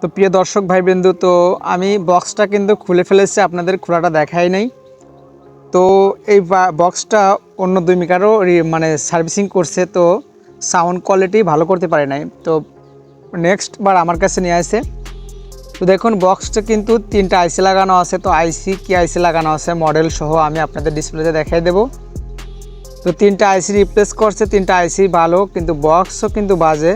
তো প্রিয় দর্শক ভাইবৃন্দু, তো আমি বক্সটা কিন্তু খুলে ফেলেছি, আপনাদের খোলাটা দেখাই নাই। তো এই বক্সটা অন্য দুই মিকারও মানে সার্ভিসিং করছে, তো সাউন্ড কোয়ালিটি ভালো করতে পারে নাই। তো নেক্সট বার আমার কাছে নিয়ে আসে। তো দেখুন বক্সটা কিন্তু তিনটা আইসি লাগানো আছে, তো আইসি কি আইসি লাগানো আছে মডেল সহ আমি আপনাদের ডিসপ্লেতে দেখাই দেবো। তো তিনটা আইসি রিপ্লেস করছে, তিনটা আইসি ভালো, কিন্তু বক্সও কিন্তু বাজে।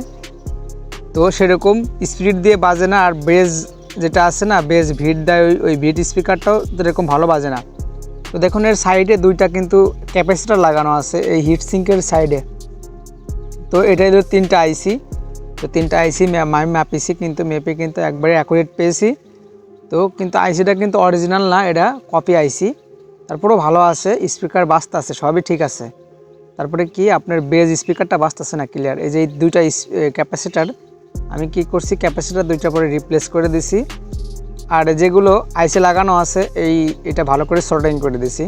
তো সেরকম স্পিড দিয়ে বাজে না আর বেজ যেটা আছে না, বেজ ভিট দেয় ওই ওই ভিট স্পিকারটাও এরকম ভালো বাজে না। তো দেখুন এর সাইডে দুইটা কিন্তু ক্যাপাসিটার লাগানো আছে, এই হিট সিঙ্কের সাইডে। তো এটাই হলো তিনটা আইসি। তো তিনটা আইসি আমি মাপিছি কিন্তু, মেপে কিন্তু একবারে অ্যাকুরেট পেয়েছি। তো কিন্তু আইসিটা কিন্তু অরিজিনাল না, এটা কপি আইসি। তারপরেও ভালো আছে, স্পিকার বাজতে আছে, সবই ঠিক আছে। তারপরে কি আপনার বেজ স্পিকারটা বাজতেছে না ক্লিয়ার এই যে দুইটা ক্যাপাসিটার আমি কি করছি ক্যাপাসিটার দুইটা পরে রিপ্লেস করে দিছি। আর যেগুলো আইসে লাগানো আছে, এই, এটা ভালো করে সোল্ডারিং করে দিছি।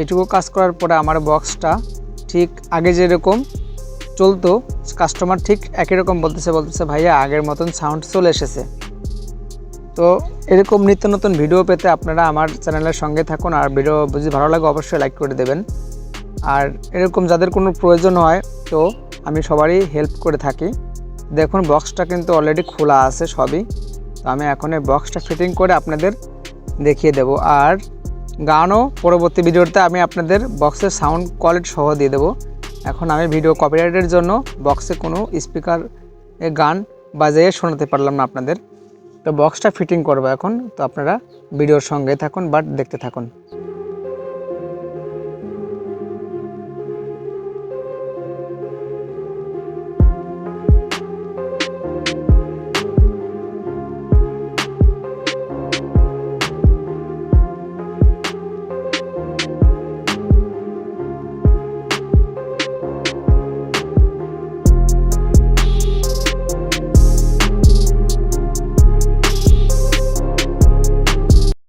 এইটুকু কাজ করার পরে আমার বক্সটা ঠিক আগে যেরকম চলতো কাস্টমার ঠিক একই রকম বলতেছে বলতেছে, ভাইয়া, আগের মতন সাউন্ড চলে এসেছে। তো এরকম নিত্য নতুন ভিডিও পেতে আপনারা আমার চ্যানেলের সঙ্গে থাকুন, আর ভিডিও যদি ভালো লাগে অবশ্যই লাইক করে দেবেন। আর এরকম যাদের কোনো প্রয়োজন হয়, তো আমি সবারই হেল্প করে থাকি। দেখুন বক্সটা কিন্তু অলরেডি খোলা আছে সবই। তো আমি এখন এই বক্সটা ফিটিং করে আপনাদের দেখিয়ে দেব। আর গানও পরবর্তী ভিডিওতে আমি আপনাদের বক্সের সাউন্ড কোয়ালিটি সহ দিয়ে দেবো। এখন আমি ভিডিও কপিরাইটের জন্য বক্সে কোনো স্পিকার গান বাজিয়ে শোনাতে পারলাম না আপনাদের। তো বক্সটা ফিটিং করব এখন। তো আপনারা ভিডিওর সঙ্গে থাকুন বাট দেখতে থাকুন।